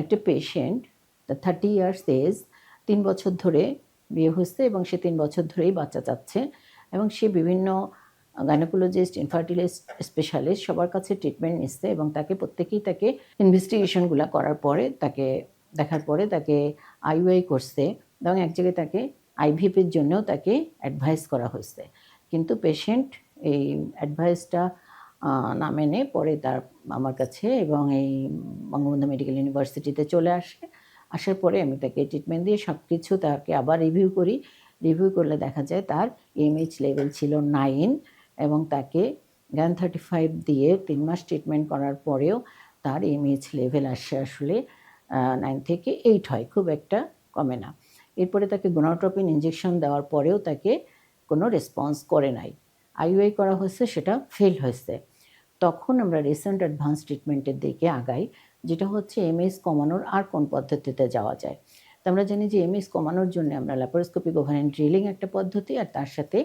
একটা patient thirty years age তিন বছর ধরে বিয়ে হয়েছে এবং সে তিন বছর ধরেই বাচ্চা চাচ্ছে এবং সে বিভিন্ন গাইনোকোলজিস্ট ইনফার্টিলিস্ট স্পেশালিস্ট সবার কাছে ট্রিটমেন্ট নিচ্ছে এবং তাকে প্রত্যেকেই তাকে ইনভেস্টিগেশনগুলো করার পরে তাকে, দেখার পরে তাকে আইউআই করছে এবং এক জায়গায় তাকে আইভিপির জন্যও তাকে অ্যাডভাইস করা হয়েছে কিন্তু পেশেন্ট এই অ্যাডভাইসটা না মেনে পরে তার আমার কাছে এবং এই বঙ্গবন্ধু মেডিকেল ইউনিভার্সিটিতে চলে আসে। আসার পরে আমি তাকে ট্রিটমেন্ট দিয়ে সব কিছু তাকে আবার রিভিউ করি। রিভিউ করলে দেখা যায় তার এমএইচ লেভেল ছিল নাইন এবং তাকে গ্যান থার্টি ফাইভ দিয়ে তিন মাস ট্রিটমেন্ট করার পরেও তার এমএইচ লেভেল আসে আসলে নাইন থেকে এইট হয়, খুব একটা কমে না। এরপরে তাকে গোনাট্রপিন ইঞ্জেকশন দেওয়ার পরেও তাকে কোনো রেসপন্স করে নাই। আইউআই করা হয়েছে, সেটা ফেল হয়েছে। তখন আমরা রিসেন্ট অ্যাডভান্স ট্রিটমেন্টের দিকে আগাই, যেটা হচ্ছে এমএস কমানোর আর কোন পদ্ধতিতে যাওয়া যায়। তো আমরা জানি যে এমএস কমানোর জন্য আমরা ল্যাপারোস্কোপিক ওভারেন ড্রিলিং একটা পদ্ধতি, আর তার সাথে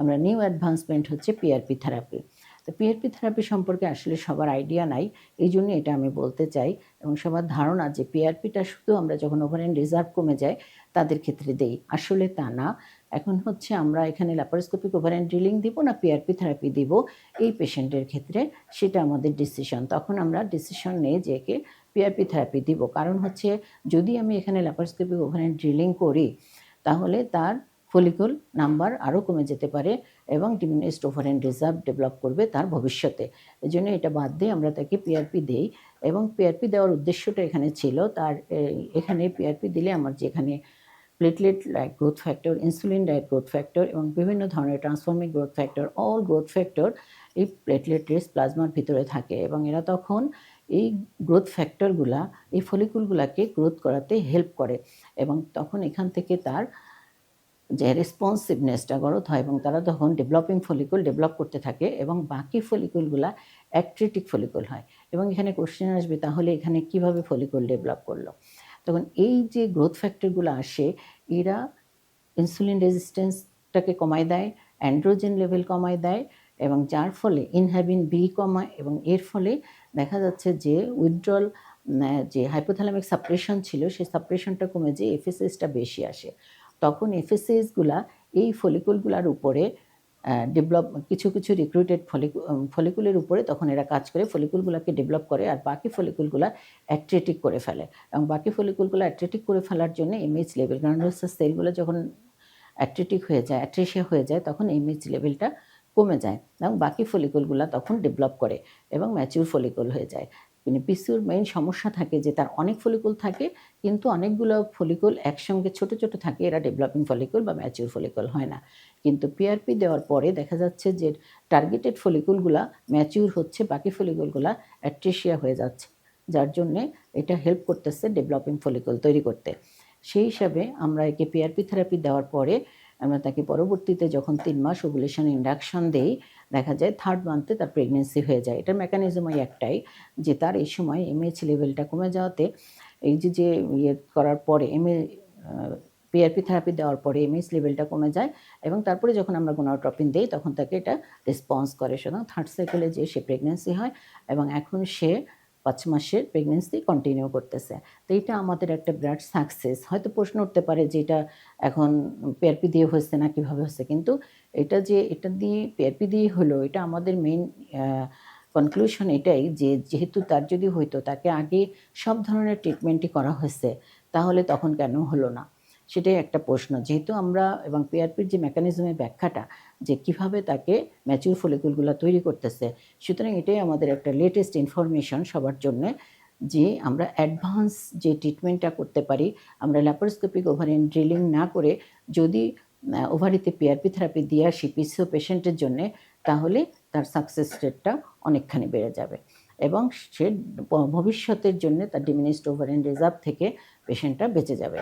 আমরা নিউ অ্যাডভান্সমেন্ট হচ্ছে পিআরপি থেরাপি তো পিআরপি থেরাপি সম্পর্কে আসলে সবার আইডিয়া নাই, এই জন্য এটা আমি বলতে চাই, এবং সবার ধারণা যে পিআরপিটা শুধু আমরা যখন ওভারেন রিজার্ভ কমে যায়, তাদের ক্ষেত্রে দেই। আসলে তা না। এখন হচ্ছে আমরা এখানে ল্যাপারোস্কোপিক ওভারেন ড্রিলিং দিব না পিআরপি থেরাপি দিব এই পেশেন্টের ক্ষেত্রে, সেটা আমাদের ডিসিশন তখন আমরা ডিসিশন নেই যে একে পিআরপি থেরাপি দিব। কারণ হচ্ছে যদি আমি এখানে ল্যাপারোস্কোপিক ওভারেন ড্রিলিং করি, তাহলে তার ফলিকল নাম্বার আরও কমে যেতে পারে এবং ডিমিনিস্ট ওভারেন রিজার্ভ ডেভেলপ করবে তার ভবিষ্যতে। এই জন্য এটা বাদ দিয়ে আমরা তাকে পিআরপি দেই এবং পিআরপি দেওয়ার উদ্দেশ্যটা এখানে ছিল। তার এখানে পিআরপি দিলে আমার যেখানে platelet like growth factor insulin like growth factor এবং বিভিন্ন ধরনের transforming growth factor all growth factor এই প্লেটলেট রেস প্লাজমার ভিতরে থাকে এবং এরা তখন এই গ্রোথ ফ্যাক্টরগুলা এই ফলিকুলগুলাকে গ্রোথ করাতে হেল্প করে এবং তখন এখান থেকে তার যে রেসপন্সিভনেসটা গ্রোথ হয় এবং তারা তখন ডেভেলপিং ফলিকুল ডেভেলপ করতে থাকে এবং বাকি ফলিকুলগুলা অ্যাক্ট্রেটিক ফলিকুল হয়। এবং এখানে কোশ্চেন আসবে, তাহলে এখানে কীভাবে ফলিকুল ডেভেলপ করল? তখন এই যে গ্রোথ ফ্যাক্টরগুলো আসে, এরা ইনসুলিন রেজিস্ট্যান্সটাকে কমায় দেয় অ্যান্ড্রোজেন লেভেল কমায় দেয় এবং যার ফলে ইনহ্যাবিন বি কমায় এবং এর ফলে দেখা যাচ্ছে যে উইথড্রল যে হাইপোথ্যালামিক সাপ্রেশন ছিল, সেই সাপ্রেশনটা কমে যে এফএসএসটা বেশি আসে। তখন এফএসএসগুলা এই ফলিকুলগুলার উপরে ডেভেলপ কিছু কিছু রিক্রুটেড ফলিকুলের উপরে তখন এরা কাজ করে ফলিকুলগুলোকে ডেভেলপ করে আর বাকি ফলিকুলগুলো অ্যাট্রেটিক করে ফেলে। এবং বাকি ফলিকুলগুলো অ্যাট্রেটিক করে ফেলার জন্য এমএইচ লেভেল গ্রানুলোসাস সেলগুলো যখন অ্যাট্রেটিক হয়ে যায় অ্যাট্রেশিয়া হয়ে যায়, তখন এমএইচ লেভেলটা কমে যায়। এবং বাকি ফলিকুলগুলো তখন ডেভেলপ করে এবং ম্যাচিউর ফলিকুল হয়ে যায়। মানে পিসিউর মেইন সমস্যা থাকে যে তার অনেক ফলিকুল থাকে, কিন্তু অনেকগুলো ফলিকুল একসঙ্গে ছোট ছোট থাকে, এরা ডেভেলপিং ফলিকুল বা ম্যাচিউর ফলিকুল হয় না। কিন্তু পিআরপি দেওয়ার পরে দেখা যাচ্ছে যে টার্গেটেড ফলিকুলগুলা ম্যাচিউর হচ্ছে, বাকি ফলিকুলগুলা অ্যাট্রেশিয়া হয়ে যাচ্ছে, যার জন্যে এটা হেল্প করতেছে ডেভেলপিং ফলিকুল তৈরি করতে। সেই হিসাবে আমরা একে পিআরপি থেরাপি দেওয়ার পরে আমরা তাকে পরবর্তীতে যখন তিন মাস ওভুলেশন ইন্ডাকশন দেই দেখা যায় থার্ড মান্থে তার প্রেগনেন্সি হয়ে যায়। এটার মেকানিজম ওই একটাই যে তার এই সময় এমএইচ লেভেলটা কমে যাওয়াতে এই যে যে ইয়ে করার পরে এমএ পিআরপি থেরাপি দেওয়ার পরে এমএস লেভেলটা কমে যায় এবং তারপরে যখন আমরা গোনাওট্রপিন দিই তখন তাকে এটা রেসপন্স করে। সুতরাং থার্ড সাইকেলে যে সে প্রেগনেন্সি হয় এবং এখন সে পাঁচ মাসের প্রেগনেন্সি কন্টিনিউ করতেছে। তো এটা আমাদের একটা বিরাট সাকসেস হয়তো প্রশ্ন উঠতে পারে যে এটা এখন পিআরপি দিয়ে হয়েছে না কীভাবে হচ্ছে কিন্তু এটা যে এটা দিয়ে পিআরপি দিয়ে হলো, এটা আমাদের মেইন কনক্লুশন এটাই যে যেহেতু তার যদি হইতো, তাকে আগে সব ধরনের ট্রিটমেন্টই করা হয়েছে, তাহলে তখন কেন হলো না? সেটাই একটা প্রশ্ন। যেহেতু আমরা এবং পিআরপির যে মেকানিজমের ব্যাখ্যাটা, যে কীভাবে তাকে ম্যাচিউর ফলিকুলগুলো তৈরি করতেছে, সুতরাং এটাই আমাদের একটা লেটেস্ট ইনফরমেশন সবার জন্য যে আমরা অ্যাডভান্স যে ট্রিটমেন্টটা করতে পারি, আমরা ল্যাপারোস্কোপিক ওভারিয়ান ড্রিলিং না করে যদি ওভারিতে পিআরপি থেরাপি দিয়ে আসি পিসিও পেশেন্টের জন্য, তাহলে তার সাকসেস রেটটা অনেকখানি বেড়ে যাবে। এবং সে ভবিষ্যতের জন্য তার ডিমিনিস্ট ওভারিয়ান রিজার্ভ থেকে পেশেন্টটা বেঁচে যাবে।